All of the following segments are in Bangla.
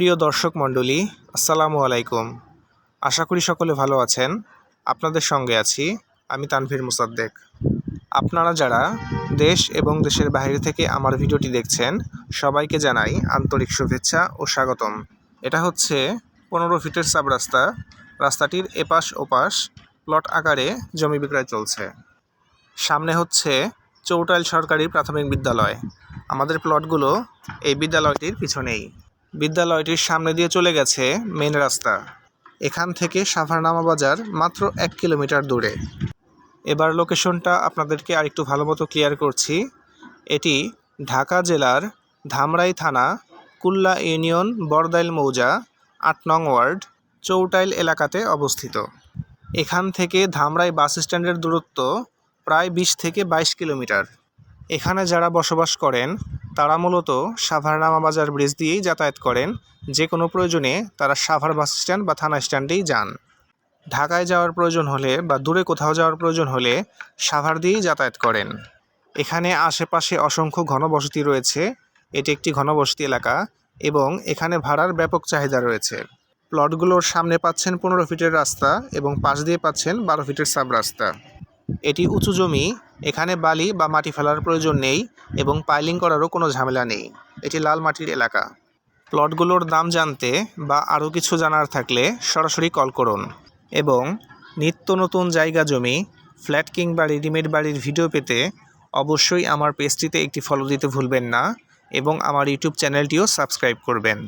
প্রিয় দর্শক মণ্ডলী, আসসালামু আলাইকুম। আশা করি সকলে ভালো আছেন। আপনাদের সঙ্গে আছি আমি তানভীর মুসাদ্দেক। আপনারা যারা দেশ এবং দেশের বাইরে থেকে আমার ভিডিওটি দেখছেন, সবাইকে জানাই আন্তরিক শুভেচ্ছা ও স্বাগতম। এটা হচ্ছে পনেরো ফিটের সাব রাস্তা রাস্তাটির এপাশ ওপাশ প্লট আকারে জমি বিক্রয় চলছে। সামনে হচ্ছে চৌটাইল সরকারি প্রাথমিক বিদ্যালয়। আমাদের প্লটগুলো এই বিদ্যালয়টির পিছনেই। বিদ্যালয়টির সামনে দিয়ে চলে গেছে মেন রাস্তা। এখান থেকে সাভারনামা বাজার মাত্র এক কিলোমিটার দূরে। এবার লোকেশনটা আপনাদেরকে আরেকটু ভালো মতো ক্লিয়ার করছি। এটি ঢাকা জেলার ধামরাই থানা, কুল্লা ইউনিয়ন বরদাইল মৌজা, আট নং ওয়ার্ড, চৌটাইল এলাকাতে অবস্থিত। এখান থেকে ধামরাই বাস স্ট্যান্ডের দূরত্ব প্রায় বিশ থেকে বাইশ কিলোমিটার। এখানে যারা বসবাস করেন, তারা মূলত সাভারনামা বাজার ব্রিজ দিয়েই যাতায়াত করেন। যে কোনো প্রয়োজনে তারা সাভার বাস স্ট্যান্ড বা থানা স্ট্যান্ডেই যান। ঢাকায় যাওয়ার প্রয়োজন হলে বা দূরে কোথাও যাওয়ার প্রয়োজন হলে সাভার দিয়েই যাতায়াত করেন। এখানে আশেপাশে অসংখ্য ঘনবসতি রয়েছে। এটি একটি ঘনবসতি এলাকা এবং এখানে ভাড়ার ব্যাপক চাহিদা রয়েছে। প্লটগুলোর সামনে পাচ্ছেন পনেরো ফিটের রাস্তা এবং পাশ দিয়ে পাচ্ছেন বারো ফিটের সাব রাস্তা। এটি উঁচু জমি, এখানে বালি বা মাটি ফেলার প্রয়োজন নেই এবং পাইলিং করারও কোনো ঝামেলা নেই। এটি লাল মাটির এলাকা। প্লটগুলোর দাম জানতে বা আরও কিছু জানার থাকলে সরাসরি কল করুন এবং নিত্য নতুন জায়গা জমি, ফ্ল্যাট কিংবা রেডিমেড বাড়ির ভিডিও পেতে অবশ্যই আমার পেজটিতে একটি ফলো দিতে ভুলবেন না এবং আমার ইউটিউব চ্যানেলটিও সাবস্ক্রাইব করবেন।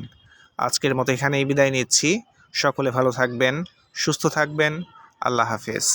আজকের মতো এখানেই বিদায় নিচ্ছি। সকলে ভালো থাকবেন, সুস্থ থাকবেন। আল্লাহ হাফেজ।